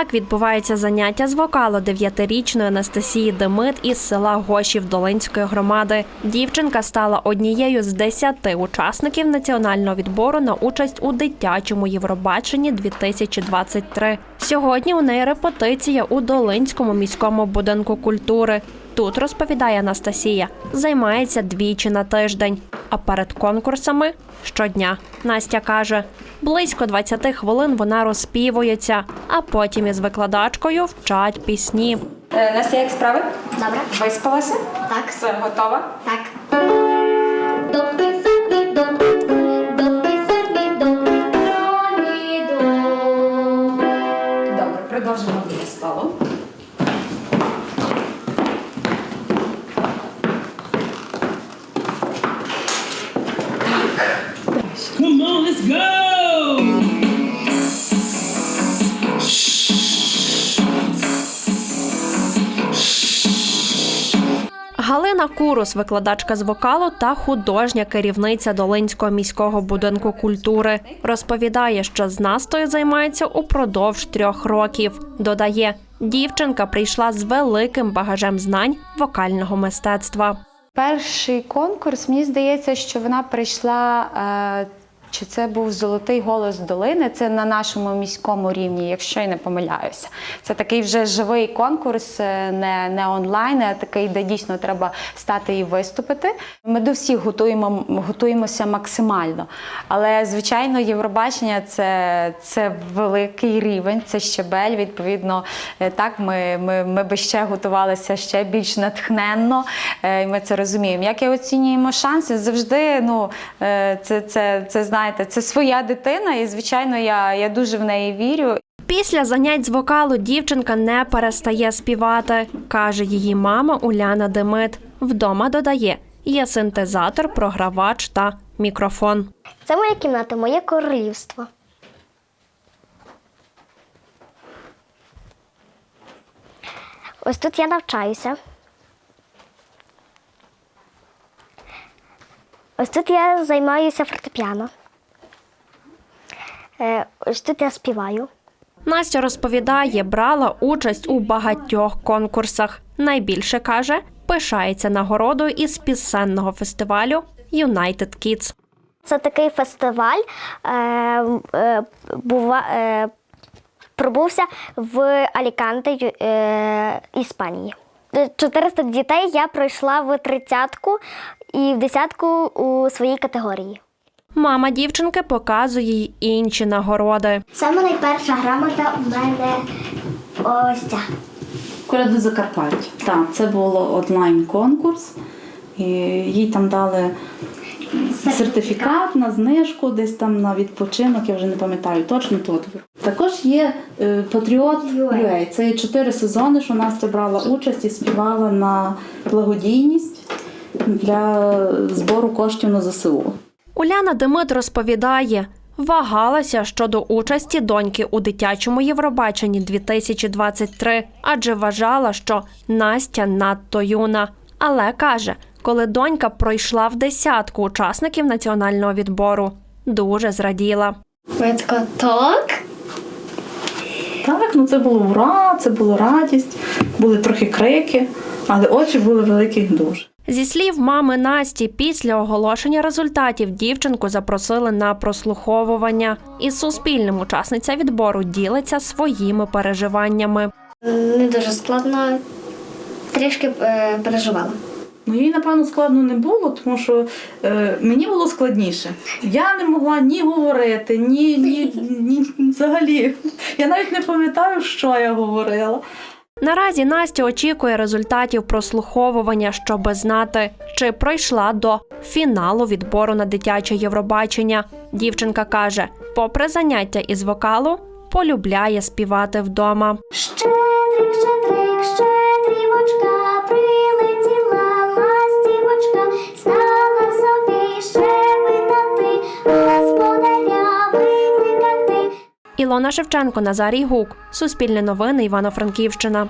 Так відбувається заняття з вокалу дев'ятирічної Анастасії Демит із села Гошів Долинської громади. Дівчинка стала однією з десяти учасників національного відбору на участь у дитячому Євробаченні 2023. Сьогодні у неї репетиція у Долинському міському будинку культури. Тут розповідає Анастасія, займається двічі на тиждень, а перед конкурсами щодня. Настя каже, близько 20 хвилин вона розпівується, а потім із викладачкою вчать пісні. Е, Настя, як справи? Добре. Виспалася? Так. Все, готова? Так. Галина Курус, викладачка з вокалу та художня керівниця Долинського міського будинку культури, розповідає, що з Настою займається упродовж трьох років. Додає, дівчинка прийшла з великим багажем знань вокального мистецтва. Перший конкурс, мені здається, що вона прийшла. Чи це був золотий голос долини? Це на нашому міському рівні, якщо я не помиляюся. Це такий вже живий конкурс, е, не, не онлайн, а такий, де дійсно треба стати і виступити. Ми до всіх готуємо, готуємося максимально. Але, звичайно, Євробачення це, це великий рівень, це щебель. Відповідно, е, так ми, ми, ми би ще готувалися ще більш натхненно. е, І ми це розуміємо. Як і оцінюємо шанси, завжди ну, е, це, це, це знаєте, це своя дитина, і звичайно, я, я дуже в неї вірю. Після занять з вокалу дівчинка не перестає співати, каже її мама Уляна Демит. Вдома додає, є синтезатор, програвач та мікрофон. Це моя кімната, моє королівство. Ось тут я навчаюся. Ось тут я займаюся фортепіано. Е, Ось тут я співаю. Настя розповідає, брала участь у багатьох конкурсах. Найбільше каже, пишається нагородою із пісенного фестивалю United Kids. Це такий фестиваль. Е, е, бува, е, пробувся в Аліканте, е, Іспанії. Е, 400 дітей я пройшла в тридцятку і в десятку у своїй категорії. Мама дівчинки показує їй інші нагороди. Саме найперша грамота у мене ось ця. Коляду Закарпаття. Так, це було онлайн конкурс. І їй там дали сертифікат на знижку, десь там на відпочинок, я вже не пам'ятаю точно тут. Також є е, Патріот UA. Це є чотири сезони, що Настя брала участь і співала на благодійність для збору коштів на ЗСУ. Уляна Демит розповідає, вагалася щодо участі доньки у дитячому Євробаченні 2023, адже вважала, що Настя надто юна. Але каже, коли донька пройшла в десятку учасників національного відбору, дуже зраділа. Я така, так. Так, ну це було ура, це була радість, були трохи крики, але очі були великі дуже. Зі слів мами Насті, після оголошення результатів дівчинку запросили на прослуховування. Із суспільним учасниця відбору ділиться своїми переживаннями. Не дуже складно. Трішки е, переживала. Ну, їй, напевно, складно не було, тому що е, мені було складніше. Я не могла ні говорити, ні, ні, ні взагалі. Я навіть не пам'ятаю, що я говорила. Наразі Настя очікує результатів прослуховування, щоби знати, чи пройшла до фіналу відбору на дитяче Євробачення. Дівчинка каже, попри заняття із вокалу, полюбляє співати вдома. Щедрик, щедрик, Ілона Шевченко, Назарій Гук, Суспільне новини, Івано-Франківщина.